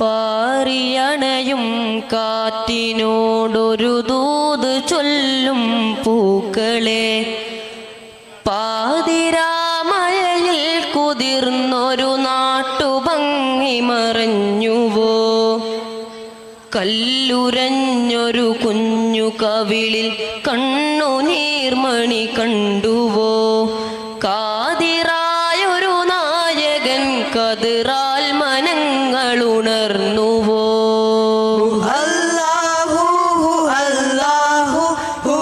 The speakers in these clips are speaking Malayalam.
പാറിയണയും കാറ്റിനോടൊരു ദൂത് ചൊല്ലും പൂക്കളെ. പാതിരാമഴയിൽ കുതിർന്നൊരു നാട്ടുഭംഗി മറഞ്ഞുവോ. കല്ലുരഞ്ഞൊരു കുഞ്ഞു കവിളിൽ കണ്ണുനീർമണി കണ്ടുവോ.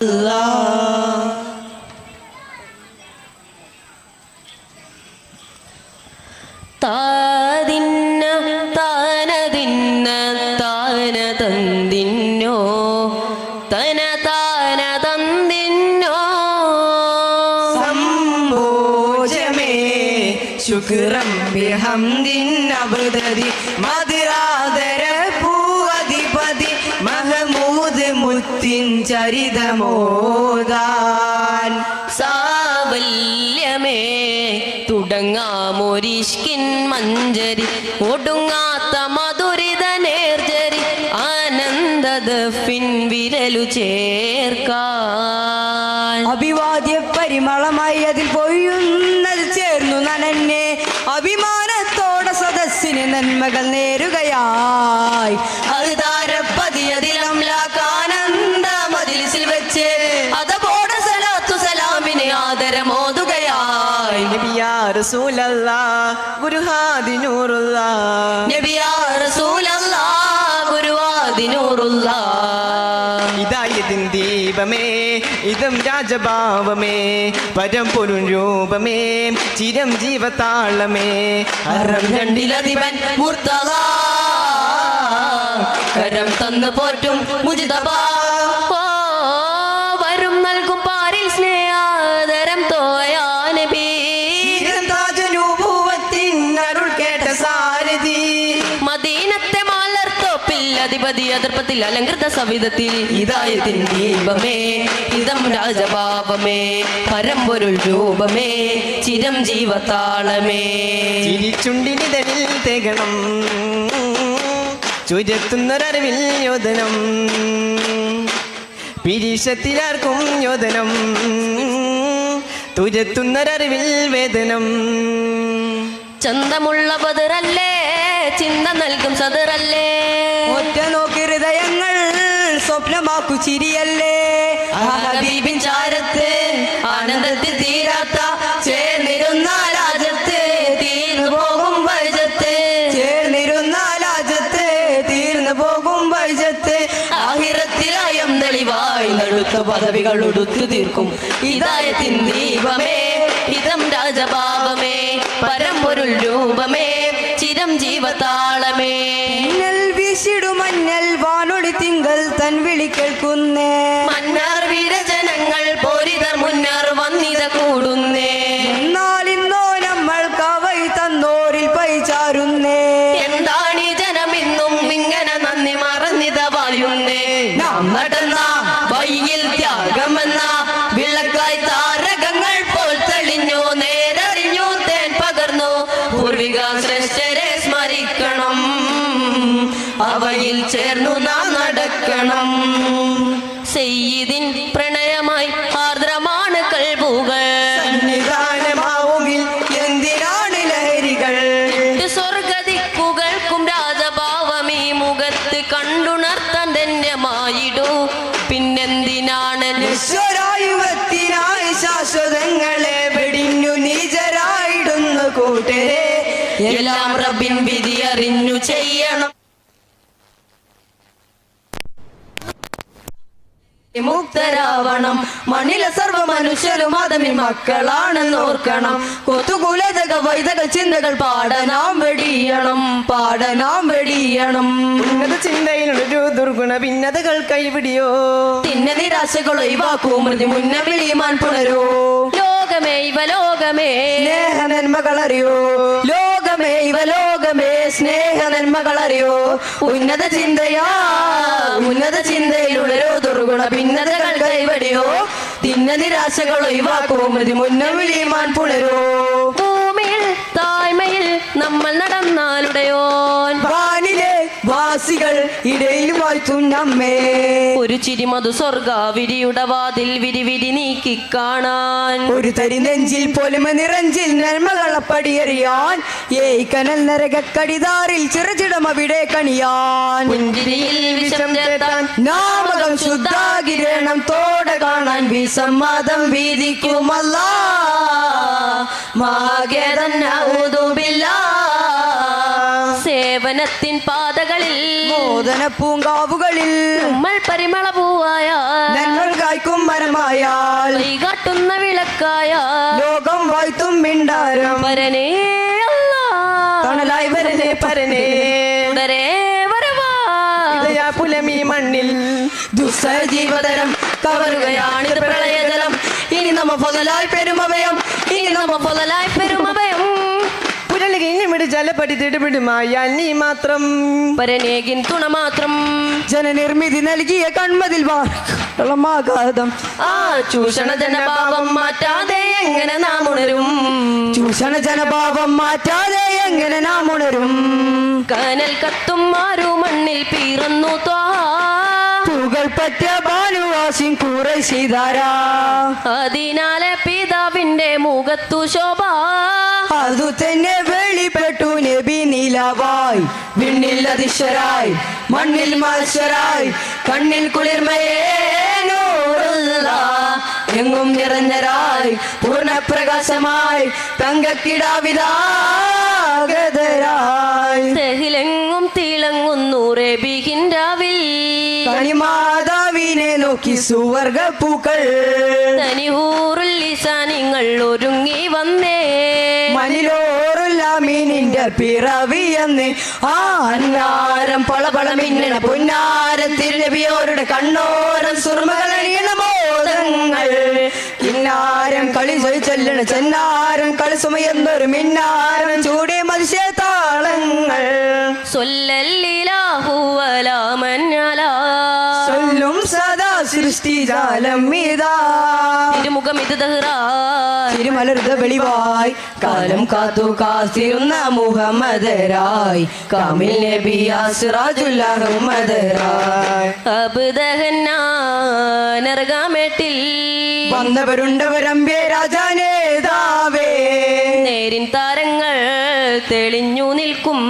അല്ലാഹ് താതിന്ന താനതിന്ന താന തന്തിന്നോ ശുക്രം മധുരാദര മുത്തിൻ ചരിതമോദാൻ സാവല്യമേ തുടങ്ങാമൊരിഷ്കിൻ മഞ്ചരി ഒടുങ്ങാത്ത മധുരിത നേർജരി ആനന്ദദഫിൻ വിരലു ചേർക്കാൻ. അഭിവാദ്യ പരിമളമായി അതിൽ പൊയ്യുന്നത് ചേർന്നു നനന്നെ അഭിമാനത്തോടെ സദസ്സിന് നന്മകൾ നേരുകയായി. റസൂലല്ലാ ഗുരുഹാദി നൂറുല്ലാ നബിയാ റസൂലല്ലാ ഗുരുവാദിനൂറുല്ലാ ഇതായതിൻ ദീപമേ ഇതും രാജഭാവമേ പരമ്പൊരുൺ രൂപമേ ചിരം ജീവതാളമേ അറം രണ്ടിലധിപൻ മുർത്തല കരം തന്ന് പോറ്റും മുജിതബ അതിർപ്പത്തിൽ അലങ്കൃത സവിധത്തിൽ ഇതായതിൻ ദീപമേ ഇതം രാജപാപമേ പരമ്പൊരുൾ രൂപമേ ചിരം ജീവതാളമേ ചിരിച്ചുണ്ടിനിതലിൽ തികണം ചുരത്തുന്നൊരറിവിൽ യോധനം. പിരീശത്തിലാർക്കും യോധനം തുരത്തുന്നൊരറിവിൽ വേദനം. ചന്തമുള്ള ബദറല്ലേ ചിന്ത നൽകും സദറല്ലേ. ഒറ്റ നോക്കി ഹൃദയങ്ങൾ സ്വപ്നമാക്കു ചിരിയല്ലേ? ഹബീബിൻ ചാരത്ത് ആനന്ദത്തിൽ തീരാത്ത ചേർന്നിരുന്ന രാജത്ത് തീർന്നു പോകും വൈജത്ത്. ചേർന്നിരുന്ന രാജ്യത്ത് തീർന്നു പോകും വൈജത്ത്. ആഹിറത്തിലായം തെളിവായി നടുത്ത പദവികൾ ഉടുത്തു തീർക്കും. ഇതായത്തിൻ ദീപമേ ഇതം രാജഭാവമേ പരമ്പൊരുൾ രൂപമേ ചിരം ജീവതാളമേ. മിന്നൽ വാനൊടി തിങ്കൾ തൻ വിളി കേൾക്കുന്നേ. മന്നാർ പിന്നെന്തിനാണ് ശാശ്വതങ്ങളെ വെടിഞ്ഞു നീചരായിടുന്നു കൂട്ടരെ. എല്ലാം റബ്ബിൻ വിധി അറിഞ്ഞു ചെയ്യണം. മുക്തരാ ഉണ്ടാവണം മണ്ണിലെ സർവ മനുഷ്യരും അതമി മക്കളാണെന്ന് ഓർക്കണം. കൊത്തുകുലതക വൈതക ചിന്തകൾ പാടനാം വെടിയണം. പാടനാം വെടിയണം. ഉന്നത ചിന്തയിലൊരു ദുർഗുണ ഭിന്നതകൾ കൈവിടിയോ? തിന്ന നിരാശകൾ ഒഴിവാക്കൂ. മൃതി മുന്ന ഈമാൻ പുണരൂ. ലോകമേ ഇവ ലോകമേ. സ്നേഹ നന്മകളറിയോ ലോകമേ ഇവ ലോകമേ. സ്നേഹ നന്മകളറിയോ ഉന്നത ചിന്തയാ ഉന്നത ചിന്തയിലുള്ളരോ ദുർഗുണ ഭിന്നതകൾ കൈവടിയോ തിന്ന നിരാശകൾ ഒഴിവാക്കോ മതി മുന്നം വിളിയുമാൻ പുണരോ. ഭൂമിയിൽ തായ്മയിൽ നമ്മൾ നടന്നാലുടയോൻ വാനിലെ വാസികൾ ഇടയിൽ നമ്മേ ഒരു ചിരിമതു സ്വർഗാവിരിയുടെ വാതിൽ വിരി വിരി നീക്കി കാണാൻ. ഒരു തരി നെഞ്ചിൽ പൊലിമ നിറഞ്ചിൽ നന്മകളപ്പടിയറിയാൻ ഏയ് കനൽ നരകക്കടിതാറിൽ ചിറചിടം അവിടെ കണിയാൻ. പുഞ്ചിരിയിൽ വിഷം ചേർത്താൻ നാമകം ശുദ്ധാകിരണം തോടെ കാണാൻ വിസമ്മതം വീതിക്കുമല്ല. സേവനത്തിൻ പാതകളിൽ മോദന പൂങ്കാവുകളിൽ നമ്മൾ പരിമള പൂവായാൽ കായ്ക്കും മരമായാൽ കാട്ടുന്ന വിളക്കായ ലോകം വായ്ത്തും മിണ്ടാരം. പരനേ. തണലായി വരനെ പരനേ തുടരേ വരവാ. പുലമി മണ്ണിൽ ദുസ്സഹജീവതരം കവറുകയാണ് പ്രളയജലം. ഇനി നമ്മ പൊതലായി പെരുമഭയം ഇനി നമ്മ പൊതലായി പെരുമഭയം പുരലുകിഞ്ഞിമിട് ജലപടി തിടുപിടുമായാൽ നീ മാത്രം. പരനേകിൻ തുണ മാത്രം. ജനനിർമ്മിതി നൽകിയ കൺമതിൽ വാളമാഘാതം ആ ചൂഷണ ജനഭാവം മാറ്റാതെ എങ്ങനെ നാം ഉണരും? ചൂഷണ ജനഭാവം മാറ്റാതെ എങ്ങനെ നാം ഉണരും? കനൽ കത്തും മാറു മണ്ണിൽ പീറന്നു പൂകൾ പറ്റിയ ബാലുവാസിൻ കൂറ ചെയ്താരാ അതിനാലെ പിതാവിന്റെ മുഖത്തു ശോഭ. അതു തന്നെ വെളിപ്പെട്ടു നബി നിലവായി. വിണ്ണിൽ അതിശരായി മണ്ണിൽ മത്സരായി. കണ്ണിൽ കുളിർമയേ നൂറുള്ള എങ്ങും നിറഞ്ഞരായി പൂർണപ്രകാശമായി തങ്കക്കിടാവിതാഗതരായി തെഹിലെങ്ങും തിളങ്ങുന്നു റബിഹിൻരാവിൽ കണിമാതാവിനെ നോക്കി സുവർഗ പൂക്കൾ നിങ്ങൾ ഒരുങ്ങി വന്നേ. മനിലോറുല്ലാമീനിന്റെ പിറവിയെന്ന് ആ അന്നാരം പളപള മിന്നണ പൊന്നാരം തിരുനബിയോരുടെ കണ്ണോരം സുർമകൾ അണിയണ ബോധങ്ങൾ. ഇന്നാരം കളി ചൊല്ലണ ചെന്നാരം കളി സുമയെന്നൊരു മിന്നാരം ചൂടി മത്സ്യ സൃഷ്ടിജാലം ഇതാ. തിരുമുഖം ഇത് തിരുമലർത വെളിവായി. കാലം കാത്തു കാത്തിരുന്ന മുഹമ്മദരായി. കാമിൽ നബി സിറാജുൽ അഹമ്മദരായി അബുദഹന്നാനർഗാമേട്ടിൽ വന്നവരുണ്ടവരമ്പേ രാജാനേതാവേ. നേരിൻ താരങ്ങൾ തെളിഞ്ഞു നിൽക്കും.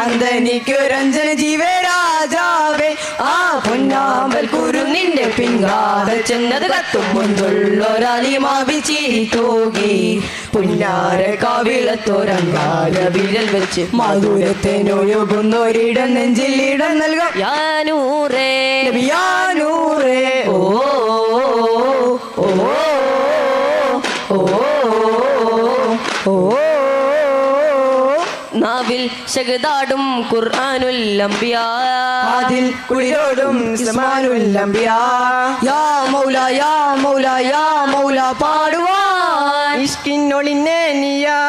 അന്തനിക്കൊരഞ്ജന ജീവേ രാജാവേ. ആ പൊന്നാമ്പൽ കുരു നിന്റെ പിൻകാത ചെന്നത് കത്തും മുൻപുള്ളൊരാലിമാവി ചിരി തൂകി പുന്നാര കാവിളത്തോരങ്കാല വിരൽ വെച്ച് മധുരത്തേനൊഴുകുന്നൊരിടം നെഞ്ചിൽ ഇടം നൽകാം യാനൂറേ. ശഗദാടും ഖുർആനുൽ അംബിയാ. അതിൽ കുളിരോടും സമാനുല്ലംബിയാ യാ മൗല യാ മൗല യാ മൗല പാടുവാൻ. ഇഷ്കിന്നൊളിന്നെ നീയാ.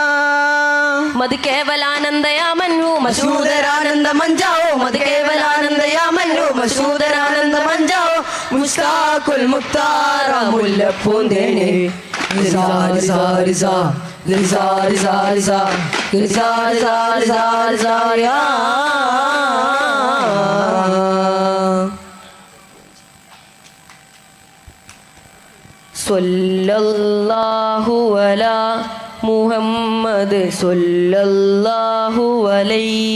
മത് കേവലാനന്ദയാമന്നു മശൂദര മശൂദരാനന്ദ മഞ്ചാവോ. മത് കേവലാനന്ദയാമല്ലോ മശൂദരാനന്ദ മഞ്ചാവോ. മുസ്താഖുൽ മുക്താറ മുല്ലപ്പൂന്തേനെ. സാരി സാരി സാ സാരി സാരി സാ സാരി സാരി സാരി സാരി ആ സ്വല്ലല്ലാഹു അലാ മുഹമ്മദ് സ്വല്ലല്ലാഹു അലൈഹി